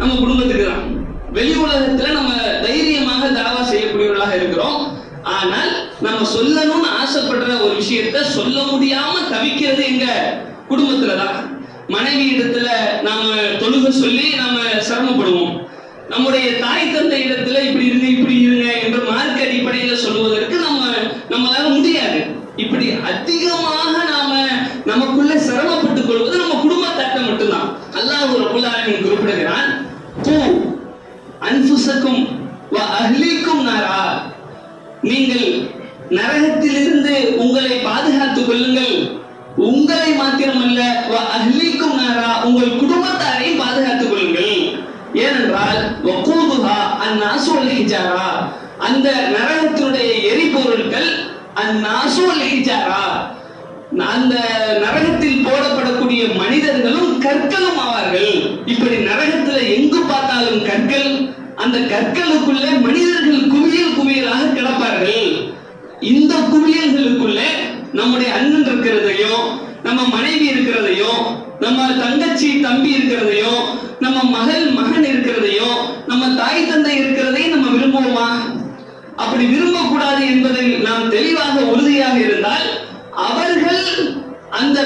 நம்ம குடும்பத்துக்கு தான் வெளி உலகத்துல நம்ம தைரியமாக தாவா செய்யக்கூடியவர்களாக இருக்கிறோம். ஆனால் நம்ம சொல்லணும்னு ஆசைப்படுற ஒரு விஷயத்த சொல்ல முடியாம தவிக்கிறது எங்க குடும்பத்துல தான் மனைவி இடத்துல நாம தொழுக சொல்லி நாம சிரமப்படுவோம். நம்முடைய தாய் தந்தை இடத்துல இப்படி இருங்க இப்படி இருங்க என்ற மார்க்க அடிப்படையில சொல்லுவதற்கு நம்ம நம்மளால முடியாது. இப்படி அதிகமாக நாம நமக்குள்ள சிரமப்பட்டுக் கொள்வது நம்ம குடும்பத்தாட்ட மட்டும்தான். அல்லாஹ் ஒரு ஆலமீன் குறிப்பிடுகிறான் அன்புசக்கும் வ நாரா. நீங்கள் நரகத்திலிருந்து உங்களை பாதுகாத்துக் கொள்ளுங்கள். உங்களை மாத்திரமல்ல வ நாரா உங்கள் குடும்பத்தாரையும் பாதுகாத்துக் கொள்ளுங்கள். ஏனென்றால் வக்கூதுஹா அந்நாசு வல் ஹிஜாரா. அந்த நரகத்தினுடைய எரிபொருட்கள் அந்நாசு வல் ஹிஜாரா. அந்த நரகத்தில் போடப்படக்கூடிய மனிதர்களும் கற்களும் ஆவார்கள். இப்படி நரகத்துல எங்கு அந்த கற்களுக்குள்ளே மனிதர்கள் குவியல் குவியலாக கிடப்பார்கள். இந்த குவியல்களுக்குள்ளே நம்முடைய அண்ணன் இருக்கிறதையும் நம்ம மனைவி இருக்கிறதையும் நம்ம தங்கச்சி தம்பி இருக்கிறதையும் நம்ம மகள் மகன் இருக்கிறதையும் நம்ம தாய் தந்தை இருக்கிறதையும் நம்ம விரும்புவோமா? அப்படி விரும்பக்கூடாது என்பதில் நாம் தெளிவாக உறுதியாக இருந்தால் அவர்கள் அந்த